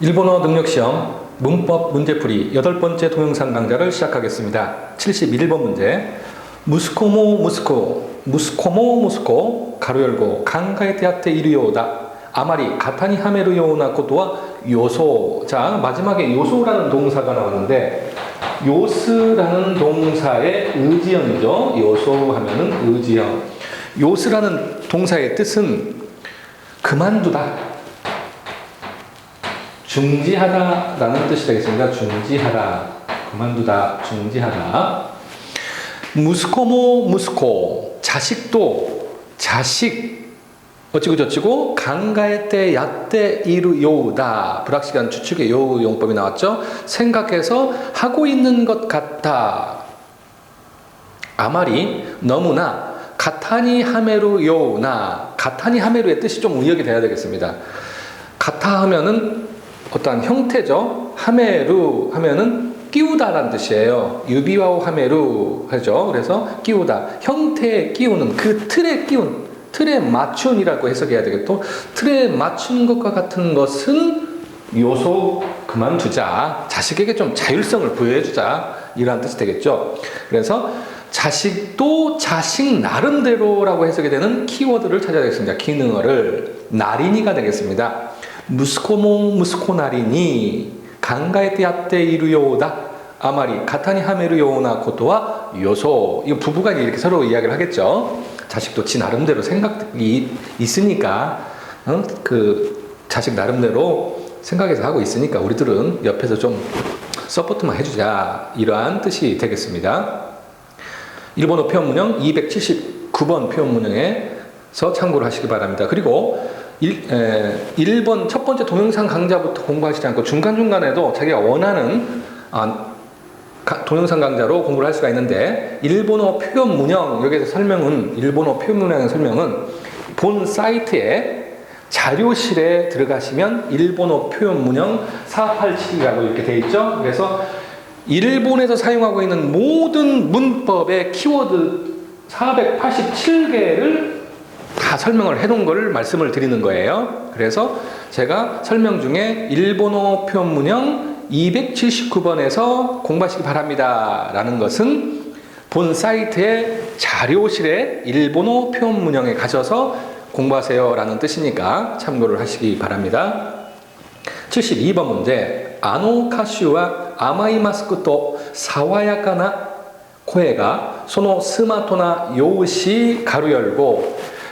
일본어 능력시험 문법 문제풀이 여덟 번째 동영상 강좌를 시작하겠습니다. 71번 문제. 무스코모 무스코, 무스코모 무스코, 가로 열고, 강가에 대학때 이르요다. 아마리 가타니 하메르 요나 코토와 요소. 자, 마지막에 요소라는 동사가 나왔는데, 요스라는 동사의 의지형이죠. 요소 하면은 의지형. 요스라는 동사의 뜻은 그만두다. 중지하다라는 뜻이 되겠습니다. 중지하다. 그만두다. 중지하다. 무스코모 무스코. 자식도 자식 어찌고 저찌고 강가에 때 야때 이루 요다 불확실한 추측의 요 용법이 나왔죠. 생각해서 하고 있는 것 같다. 아마리 너무나 가타니 하메루 요나 가타니 하메루의 뜻이 좀 의역이 돼야 되겠습니다. 가타 하면은 어떠한 형태죠. 하메루 하면은 끼우다라는 뜻이에요. 유비와오 하메루 하죠. 그래서 끼우다. 형태에 끼우는 그 틀에 끼운 틀에 맞춘이라고 해석해야 되겠고 틀에 맞춘 것과 같은 것은 요소 그만두자. 자식에게 좀 자율성을 부여해주자. 이러한 뜻이 되겠죠. 그래서 자식도 자식 나름대로라고 해석이 되는 키워드를 찾아야 되겠습니다. 기능어를 나린이가 되겠습니다. 이거 부부가 이렇게 서로 이야기를 하겠죠. 자식도 지 나름대로 생각이 있으니까 어? 그 자식 나름대로 생각해서 하고 있으니까 우리들은 옆에서 좀 서포트만 해주자 이러한 뜻이 되겠습니다. 일본어 표현문형 279번 표현문형에서 참고를 하시기 바랍니다. 그리고 1, 에, 1번 첫 번째 동영상 강좌부터 공부하시지 않고 중간중간에도 자기가 원하는 아, 가, 동영상 강좌로 공부를 할 수가 있는데 일본어 표현 문형 여기서 설명은 일본어 표현 문형의 설명은 본 사이트에 자료실에 들어가시면 일본어 표현 문형 487이라고 이렇게 돼 있죠. 그래서 일본에서 사용하고 있는 모든 문법의 키워드 487개를 다 설명을 해놓은 걸 말씀을 드리는 거예요. 그래서 제가 설명 중에 일본어 표현 문형 279번에서 공부하시기 바랍니다. 라는 것은 본 사이트의 자료실에 일본어 표현 문형에 가셔서 공부하세요. 라는 뜻이니까 참고를 하시기 바랍니다. 72번 문제. 아노 카슈와 아마이 마스크 또 사와야카나 코에가 소노 스마토나 요시 가루 열고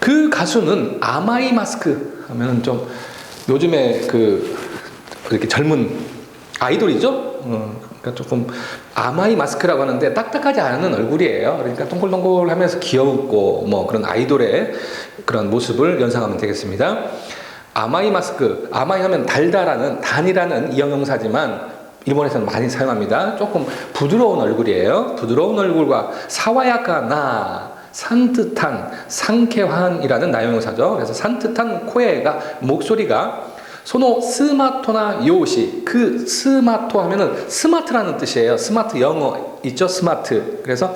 그 가수는 아마이 마스크 하면은 좀 요즘에 그 이렇게 젊은 아이돌이죠. 어, 그러니까 조금 아마이 마스크라고 하는데 딱딱하지 않은 얼굴이에요. 그러니까 동글동글 하면서 귀엽고 뭐 그런 아이돌의 그런 모습을 연상하면 되겠습니다. 아마이 마스크, 아마이 하면 달달하는 단이라는 이형용사지만 일본에서는 많이 사용합니다. 조금 부드러운 얼굴이에요. 부드러운 얼굴과 사와야카나 산뜻한 상쾌한이라는 나용사죠. 그래서 산뜻한 코에가 목소리가 소노 스마토나 요시 그 스마토 하면은 스마트라는 뜻이에요. 스마트 영어 있죠? 스마트. 그래서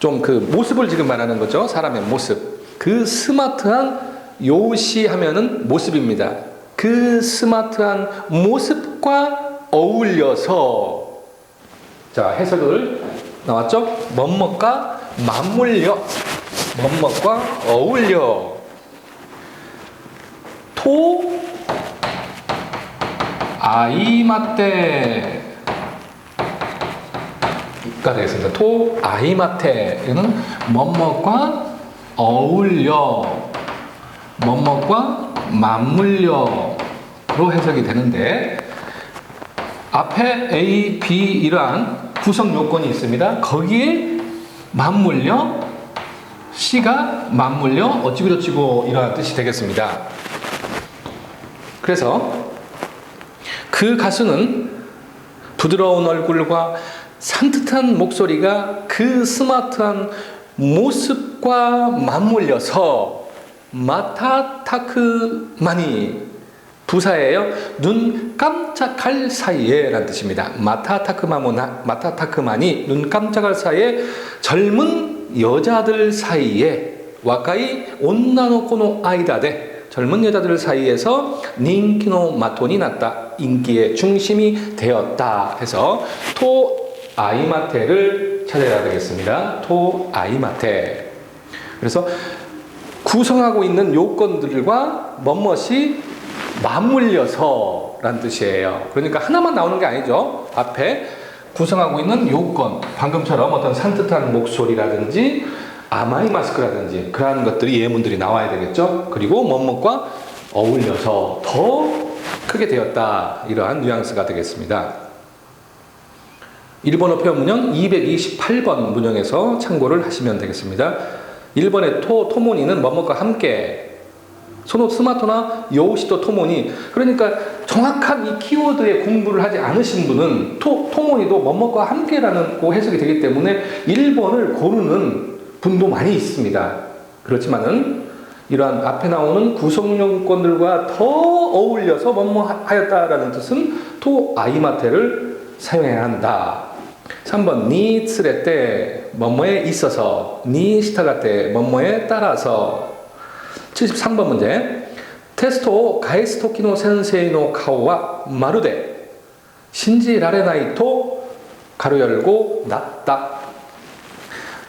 좀 그 모습을 지금 말하는 거죠. 사람의 모습. 그 스마트한 요시 하면은 모습입니다. 그 스마트한 모습과 어울려서 자 해석을 나왔죠? 뭐뭐가 맞물려. 뭐뭐과 어울려. 토 아이마떼 가 되겠습니다. 토 아이마테는 뭐뭐과 어울려. 뭐뭐과 맞물려로 해석이 되는데 앞에 A, B 이러한 구성 요건이 있습니다. 거기에 맞물려 C가 맞물려 어찌고 저찌고 이러한 뜻이 되겠습니다. 그래서 그 가수는 부드러운 얼굴과 산뜻한 목소리가 그 스마트한 모습과 맞물려서 마타타크마니 부사예요. 눈 깜짝할 사이에 라는 뜻입니다. 마타타크마모나 마타타크마니 눈 깜짝할 사이에 젊은 여자들 사이에 와카이 온나노코노 아이다데 젊은 여자들 사이에서 닌키노 마톤이 났다. 인기의 중심이 되었다. 해서 토 아이마테를 찾아야 되겠습니다. 토 아이마테. 그래서 구성하고 있는 요건들과 멋멋이 맞물려서 라는 뜻이에요. 그러니까 하나만 나오는 게 아니죠. 앞에 구성하고 있는 요건, 방금처럼 어떤 산뜻한 목소리라든지 아마이 마스크라든지 그러한 것들이 예문들이 나와야 되겠죠. 그리고 멋멋과 어울려서 더 크게 되었다. 이러한 뉘앙스가 되겠습니다. 일본어 표현 문형 228번 문형에서 참고를 하시면 되겠습니다. 1번의 토, 토모니는 뭐뭐과 함께 소노 스마토나 요시토 토모니 그러니까 정확한 이 키워드의 공부를 하지 않으신 분은 토, 토모니도 뭐뭐과 함께라는 고 해석이 되기 때문에 1번을 고르는 분도 많이 있습니다. 그렇지만은 이러한 앞에 나오는 구성용권들과 더 어울려서 뭐뭐 하였다라는 뜻은 토 아이마테를 사용해야 한다. 3번 니 쓰레 때 뭐뭐에 있어서 니 시타가 때 뭐뭐에 따라서 73번 문제. 테스토 가이스토키노 센세이노 카오와 마루데. 신지 라레나이토 가로 열고 낫다.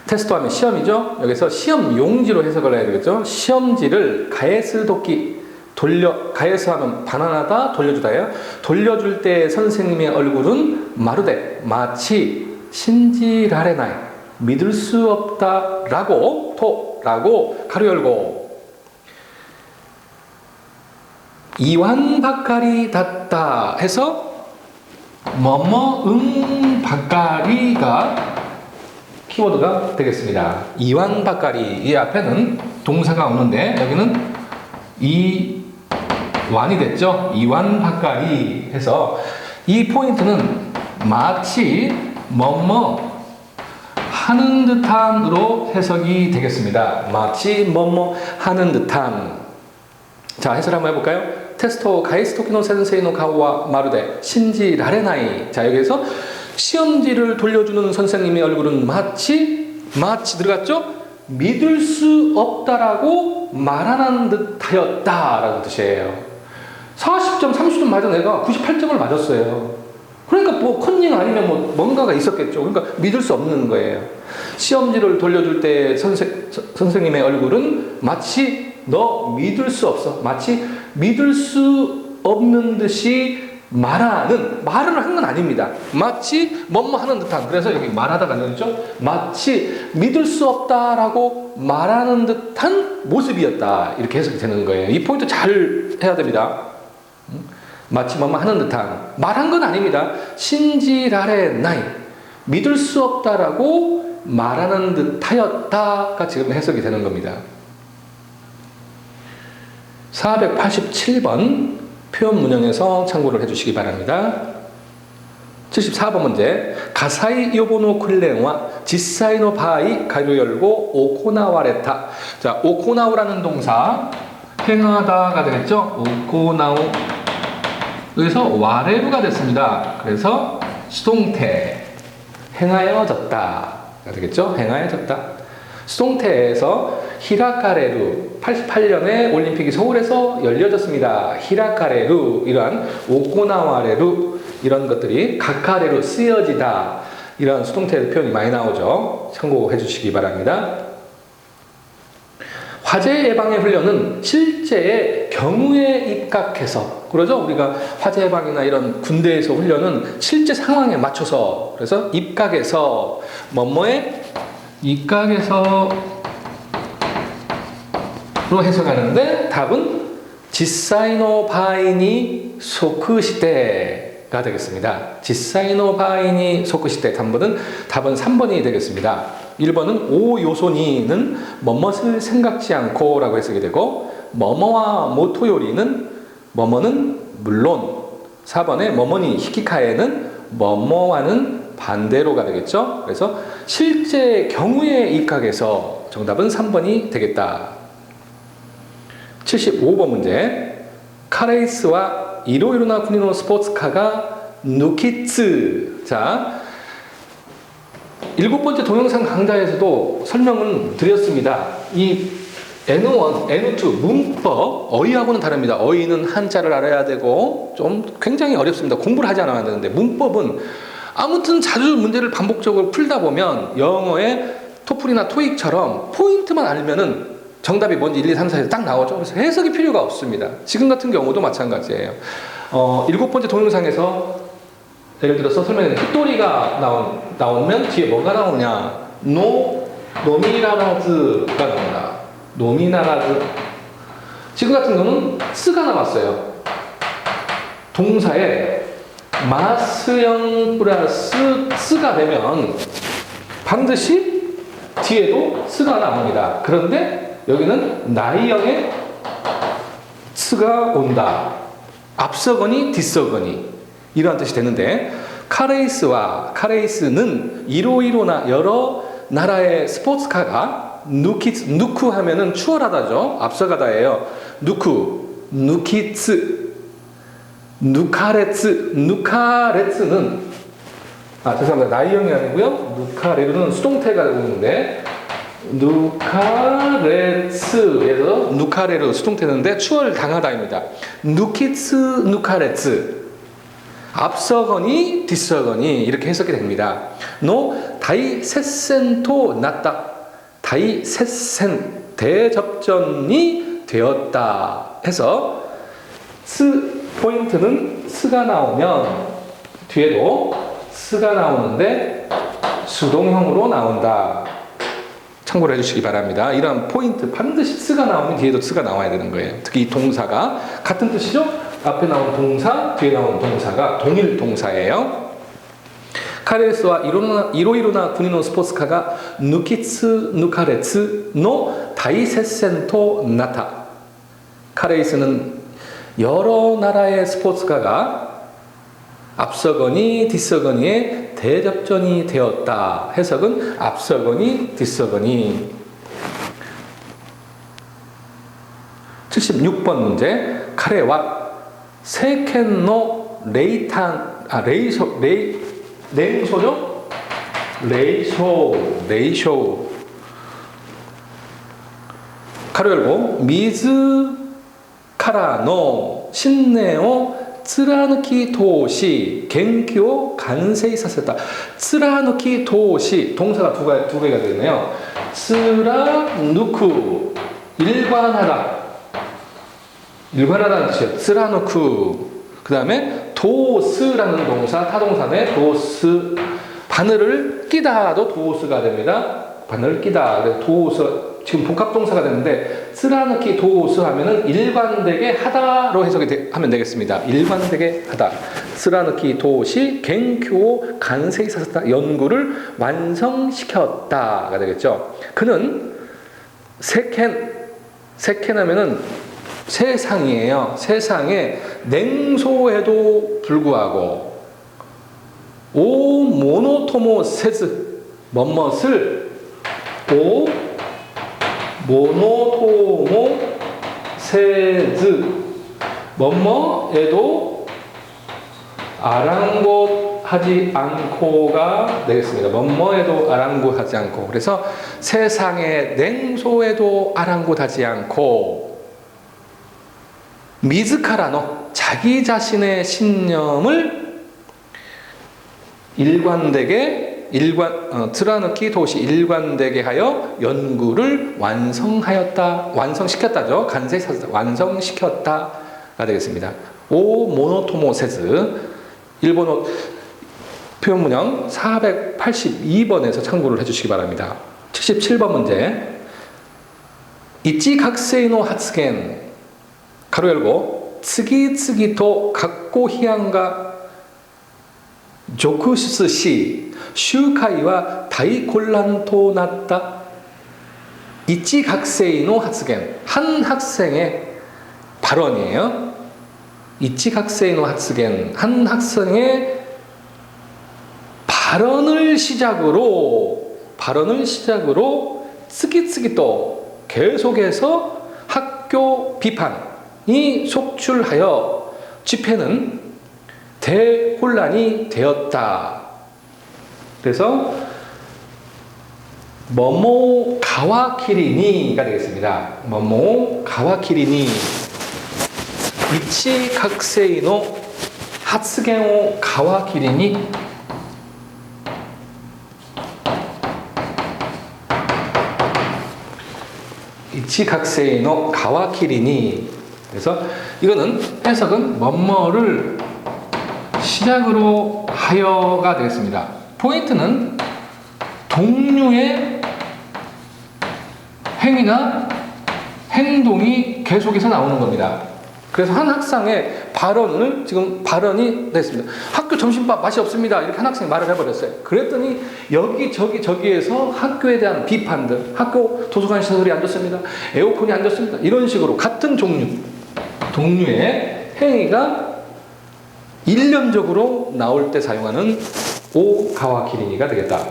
테스트 하면 시험이죠. 여기서 시험 용지로 해석을 해야 되겠죠. 시험지를 가에스 도끼 돌려 가에스 하면 바나나다 돌려주다예요. 돌려줄 때 선생님의 얼굴은 마루데. 마치 신지라레나이. 믿을 수 없다라고 토라고 가로 열고 이완박가리 닿다 해서 뭐뭐 응 박가리가 키워드가 되겠습니다. 이완박가리 이 앞에는 동사가 오는데 여기는 이완이 됐죠. 이완박가리 해서 이 포인트는 마치 뭐뭐 하는 듯한으로 해석이 되겠습니다. 마치 뭐뭐 하는 듯한 자 해설 한번 해볼까요? 테스토 가이스토키노 센세이노 가오와 마루데 신지 라레나이 자 여기서 시험지를 돌려주는 선생님의 얼굴은 마치 마치 들어갔죠? 믿을 수 없다라고 말하는 듯하였다라는 뜻이에요. 40점, 30점 맞은 애가 98점을 맞았어요. 그러니까 뭐 컨닝 아니면 뭐 뭔가가 있었겠죠. 그러니까 믿을 수 없는 거예요. 시험지를 돌려줄 때 선생, 선생님의 얼굴은 마치 너 믿을 수 없어. 마치 믿을 수 없는 듯이 말하는 말을 한 건 아닙니다. 마치 뭐뭐 하는 듯한 그래서 여기 말하다가 넣었죠. 마치 믿을 수 없다라고 말하는 듯한 모습이었다 이렇게 해석이 되는 거예요. 이 포인트 잘 해야 됩니다. 마치 뭐뭐 하는 듯한 말한 건 아닙니다. 신지라레 나이 믿을 수 없다라고 말하는 듯하였다가 지금 해석이 되는 겁니다. 487번 표현 문형에서 참고를 해주시기 바랍니다. 74번 문제. 가사이 요보노 클레와 지사이노 바이 가로 열고 오코나와레타. 자 오코나우라는 동사 행하다가 되겠죠? 오코나우. 여기서 와레루가 됐습니다. 그래서 수동태. 행하여졌다 되겠죠? 행하여졌다. 수동태에서 히라카레루 88년에 올림픽이 서울에서 열려졌습니다. 히라카레루 이러한 오코나와레루 이런 것들이 가카레루 쓰여지다 이런 수동태 표현이 많이 나오죠. 참고해 주시기 바랍니다. 화재 예방의 훈련은 실제의 경우에 입각해서 그러죠. 우리가 화재 예방이나 이런 군대에서 훈련은 실제 상황에 맞춰서 그래서 입각해서 뭐뭐에 입각해서 로 해석하는데 답은 지사이노 바이니 소크시테가 되겠습니다. 지사이노 바이니 소크시테 답은 답은 3번이 되겠습니다. 1번은 오 요소니는 뭐뭇을 생각지 않고라고 해석이 되고 뭐뭐와 모토요리는 뭐뭐는 물론 4번에 뭐뭐니 히키카에는 뭐뭐와는 반대로가 되겠죠. 그래서 실제 경우에 입각해서 정답은 3번이 되겠다. 75번 문제. 카레이스와 이로이로나 쿠니노 스포츠카가 누키츠. 자, 일곱 번째 동영상 강좌에서도 설명을 드렸습니다. 이 N1, N2 문법 어휘하고는 다릅니다. 어휘는 한자를 알아야 되고 좀 굉장히 어렵습니다. 공부를 하지 않아야 되는데 문법은 아무튼 자주 문제를 반복적으로 풀다 보면 영어의 토플이나 토익처럼 포인트만 알면은 정답이 뭔지 1, 2, 3, 4에서 딱 나오죠. 그래서 해석이 필요가 없습니다. 지금 같은 경우도 마찬가지예요. 어, 일곱 번째 동영상에서 예를 들어서 설명에 히토리가 나온, 나오면 뒤에 뭐가 나오냐? 노, 노미나라즈가 나온다. 노미나라즈. 지금 같은 경우는 쓰가 나왔어요. 동사에 마스형 플러스 쓰가 되면 반드시 뒤에도 쓰가 나옵니다. 그런데 여기는 나이형의 쓰가 온다. 앞서거니 뒤서거니. 이러한 뜻이 되는데 카레이스와 카레이스는 이로이로나 여러 나라의 스포츠카가 누키츠 누쿠 하면은 추월하다죠. 앞서가다예요. 누쿠 누키츠 누카레츠. 누카레츠는 아 죄송합니다. 나이형이 아니고요. 누카레르는 수동태가 오는데 누카레츠에서 누카레르 수동태인데 추월 당하다입니다 누키츠 누카레츠 앞서거니 뒤서거니 이렇게 해석이 됩니다. 노 다이 세센토 났다. 다이 세센 대접전이 되었다 해서 스 포인트는 스가 나오면 뒤에도 스가 나오는데 수동형으로 나온다. 참고를 해주시기 바랍니다. 이런 포인트 반드시 스가 나오면 뒤에도 스가 나와야 되는 거예요. 특히 이 동사가 같은 뜻이죠? 앞에 나온 동사, 뒤에 나온 동사가 동일 동사예요. 카레스와 이로나, 이로이로나 군인노 스포츠카가 누키츠 누카레츠 노 다이세센토 나타. 카레이스는 여러 나라의 스포츠카가 앞서거니 뒤서거니의 대접전이 되었다. 해석은 앞서거니 뒤서거니. 76번 문제. 카레와 세켄노 레이탄 아 레이쇼 레이 냉소죠? 레이쇼 레이쇼 가로 열고 미즈 카라노 신네오 츠라누키 도시 겐키오 간세이 사세다 츠라누키 도시 동사가 두, 가, 두 개가 되네요 츠라누쿠 일관하다 일관하다는 뜻이에요. 쓰라노쿠. 그 다음에 도스라는 동사, 타동사네. 도스. 바늘을 끼다도 도스가 됩니다. 바늘을 끼다. 도스. 지금 복합동사가 되는데, 쓰라노키 도스 하면은 일관되게 하다로 해석이 되, 하면 되겠습니다. 일관되게 하다. 쓰라노키 도시 겐큐오 간세이 사셨다. 연구를 완성시켰다가 되겠죠. 그는 세켄, 세켄 하면은 세상이에요. 세상에 냉소에도 불구하고 오 모노토모 세즈 뭐뭇을 오 모노토모 세즈. 뭐뭐에도 아랑곳하지 않고가 되겠습니다. 뭐뭐에도 아랑곳하지 않고. 그래서 세상에 냉소에도 아랑곳하지 않고. 미즈카라노 자기 자신의 신념을 일관되게 일관 어, 트라누키 도시 일관되게 하여 연구를 완성하였다 완성시켰다죠 간세 완성시켰다가 되겠습니다. 오 모노토모세즈 일본어 표현 문형 482번에서 참고를 해주시기 바랍니다. 77번 문제 이치 각세이노 하츠겐 가로 열고次々と 각고 희한가 조쿠스 다이곤란토 났다 이치각세이노 하츠겐 한 학생의 발언이에요. 이치각세이노 하츠겐 한 학생의 발언을 시작으로 발언을 시작으로 쓰깃쓰깃 또 계속해서 학교 비판이 속출하여 집회는 대혼란이 되었다. 그래서 뭐뭐 가와키리니가 되겠습니다. 뭐뭐 가와키리니 이치 각세이노 하츠겐오 가와키리니 이치 각세이노 가와키리니 그래서 이거는 해석은 뭐뭐를 시작으로 하여가 되겠습니다. 포인트는 동류의 행위나 행동이 계속해서 나오는 겁니다. 그래서 한 학생의 발언을 지금 발언이 됐습니다. 학교 점심밥 맛이 없습니다. 이렇게 한 학생이 말을 해버렸어요. 그랬더니 여기 저기 저기에서 학교에 대한 비판들, 학교 도서관 시설이 안 좋습니다. 에어컨이 안 좋습니다. 이런 식으로 같은 종류, 동류의 행위가 일련적으로 나올 때 사용하는 오가와 기린이가 되겠다.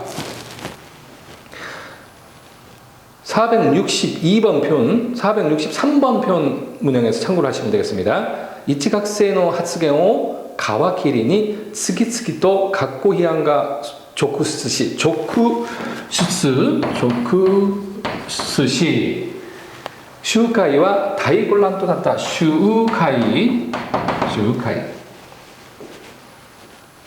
462번 편, 463번 편 문형에서 참고를 하시면 되겠습니다. 이치각세노 하츠겐오 가와키리니 스기스기또 각고히안가 조쿠스시 조쿠슈스 조쿠스시 슈카이와 다이골란또 났다 슈카이 슈카이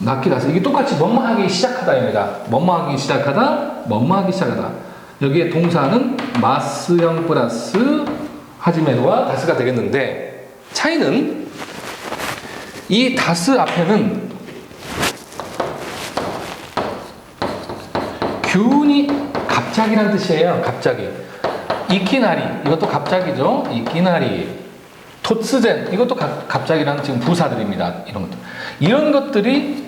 나키다스 이게 똑같이 뭐뭐하기 시작하다입니다. 뭐뭐하기 시작하다, 뭐뭐하기 시작하다. 여기에 동사는 마스형 플러스 하지메로와 다스가 되겠는데 차이는 이 다스 앞에는 균이 갑자기라는 뜻이에요. 갑자기. 이키나리 이것도 갑자기죠. 이키나리 토츠젠 이것도 가, 갑자기라는 지금 부사들입니다. 이런 것들. 이런 것들이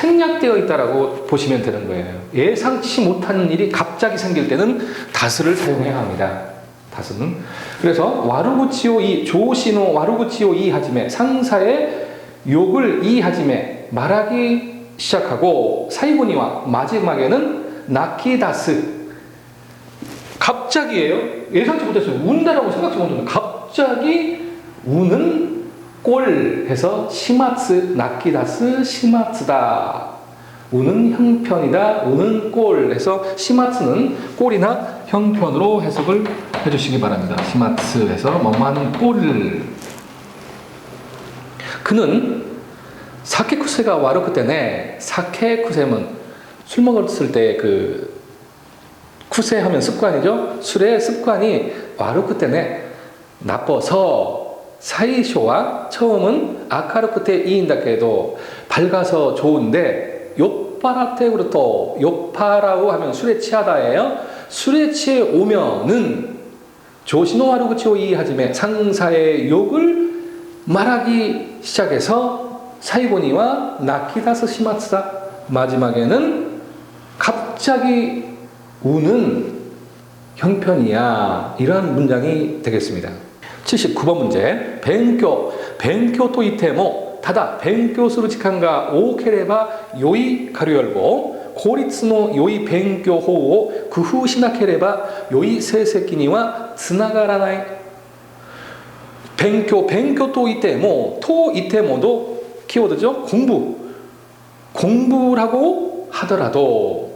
생략되어 있다라고 보시면 되는 거예요. 예상치 못한 일이 갑자기 생길 때는 다스를 사용해야 합니다. 다스는. 그래서 와루구치오 이 조시노 와루구치오 이 하지메 상사의 욕을 이 하지메 말하기 시작하고 사이고니와 마지막에는 나키다스 갑자기예요. 예상치 못했어요. 운다라고 생각지 못했는데 갑자기 우는 꼴 해서 시마츠 나키다스 시마츠다. 우는 형편이다. 우는 꼴 해서 시마츠는 꼴이나 형편으로 해석을 해주시기 바랍니다. 시마츠 해서 뭐뭐하는 꼴을 그는 사케쿠세가 와르크 때네 사케쿠세는 술 먹었을 때 그 쿠세 하면 습관이죠. 술의 습관이 와르크 때네 나빠서 사이쇼와 처음은 아카르크테 이인다케도 밝아서 좋은데 요파라테 그렇도 요파라고 하면 술에 취하다예요. 술에 취해 오면은 조시노하루구치오 이 하지메 상사의 욕을 말하기 시작해서 사이고니와 나키다스 시마츠다 마지막에는 갑자기 우는 형편이야 이러한 문장이 되겠습니다. 79번 문제. 벤교, 벤교 또 이테모, 타다, 벤교 수로 직한가 오 케레바 요이 가류 열고, 고리츠노 요이 벤교 호오, 그후 시나케레바 요이 세세끼니와 스나가라나이. 벤교, 벤교 또 이테모, 토 이테모도 키워드죠. 공부. 공부라고 하더라도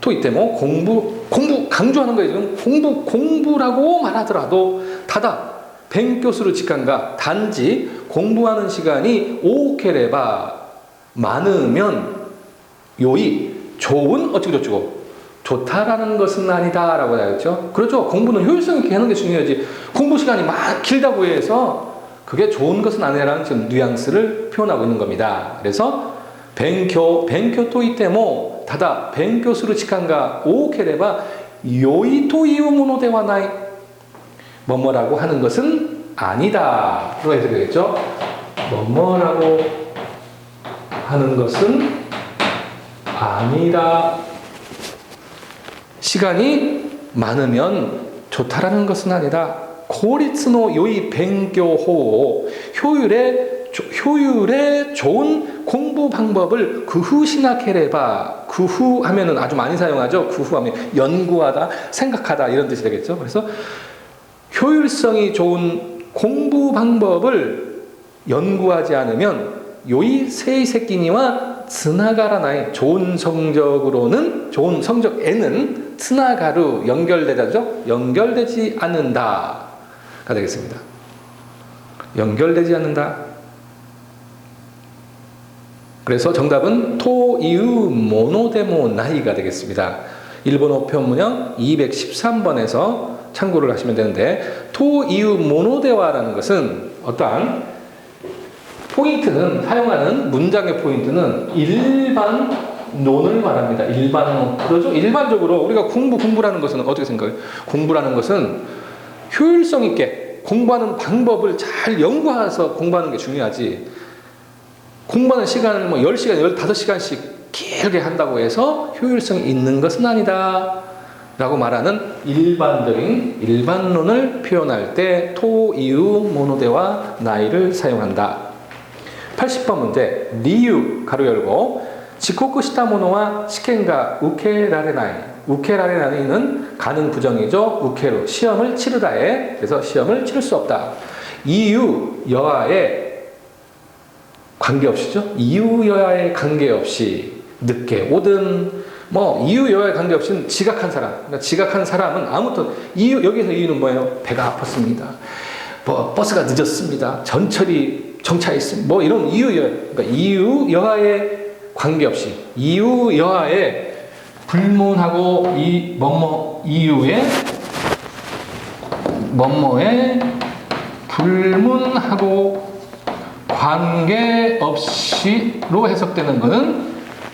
또 이때 뭐 공부 공부 강조하는 거예요 지금 공부 공부라고 말하더라도 다다 뱅교수를 직한가 단지 공부하는 시간이 오케레바 많으면 요이 좋은 어쩌고 저쩌고 좋다라는 것은 아니다라고 하였죠. 그렇죠. 공부는 효율성 있게 하는 게 중요하지. 공부 시간이 막 길다고 해서 그게 좋은 것은 아니라는 지금 뉘앙스를 표현하고 있는 겁니다. 그래서 뱅교 뱅교 토이 때모 다다 뱅교する時間が多ければ良いというものではない 뭐뭐라고 하는 것은 아니다로 해서 되겠죠. 뭐뭐라고 하는 것은 아니다. 시간이 많으면 좋다라는 것은 아니다. 고리츠노 요이 뱅교호 효율의 조- 효율의 좋은 공부 방법을 구후시나케레바 구후 하면은 아주 많이 사용하죠. 구후 하면 연구하다, 생각하다 이런 뜻이 되겠죠. 그래서 효율성이 좋은 공부 방법을 연구하지 않으면 요이 세이 새끼니와 스나가라나의 좋은 성적으로는 좋은 성적에는 스나가루 연결되죠. 연결되지 않는다가 되겠습니다. 연결되지 않는다. 그래서 정답은 토이우 모노데모 나이가 되겠습니다. 일본어 표문형 213번에서 참고를 하시면 되는데 토이우 모노데와라는 것은 어떠한 포인트는 사용하는 문장의 포인트는 일반 논을 말합니다. 일반 논. 그러죠? 일반적으로 우리가 공부 공부라는 것은 어떻게 생각해요? 공부라는 것은 효율성 있게 공부하는 방법을 잘 연구해서 공부하는 게 중요하지. 공부하는 시간을 뭐 10시간, 15시간씩 길게 한다고 해서 효율성이 있는 것은 아니다. 라고 말하는 일반적인 일반론을 표현할 때 토, 이유, 모노데와 나이를 사용한다. 80번 문제 리유 가로 열고 지코쿠 시타 모노와 시켄가 우케라레나이. 우케라레나이는 가능 부정이죠. 우케로 시험을 치르다에 그래서 시험을 치를 수 없다. 이유 여하에 관계없이죠. 이유 여하에 관계없이 늦게 오든 뭐 이유 여하에 관계없이 지각한 사람 그러니까 지각한 사람은 아무튼 이유 여기서 이유는 뭐예요 배가 아팠습니다 뭐 버스가 늦었습니다. 전철이 정차했습니다. 뭐 이런 이유 여 그러니까 이유 여하에 관계없이 이유 여하에 불문하고 이 뭐뭐 이유에 뭐뭐에 불문하고 관계없이로 해석되는 것은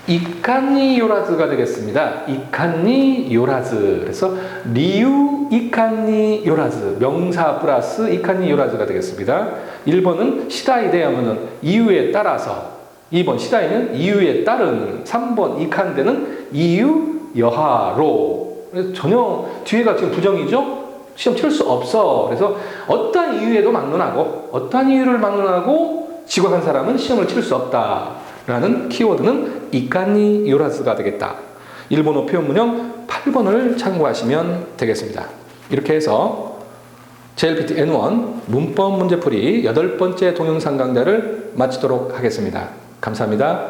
이칸니 요라즈가 되겠습니다. 이칸니 요라즈. 그래서 리유 이칸니 요라즈. 명사 플러스 이칸니 요라즈가 되겠습니다. 1번은 시다이데 하면은 이유에 따라서 2번 시다이는 이유에 따른 3번 이칸데는 이유 여하로 전혀 뒤에가 지금 부정이죠? 시험 치를 수 없어. 그래서 어떠한 이유에도 막론하고 어떠한 이유를 막론하고 지각한 사람은 시험을 치를 수 없다. 라는 키워드는 이칸니 요라즈가 되겠다. 일본어 표현문형 8번을 참고하시면 되겠습니다. 이렇게 해서 JLPT N1 문법 문제풀이 여덟 번째 동영상 강좌를 마치도록 하겠습니다. 감사합니다.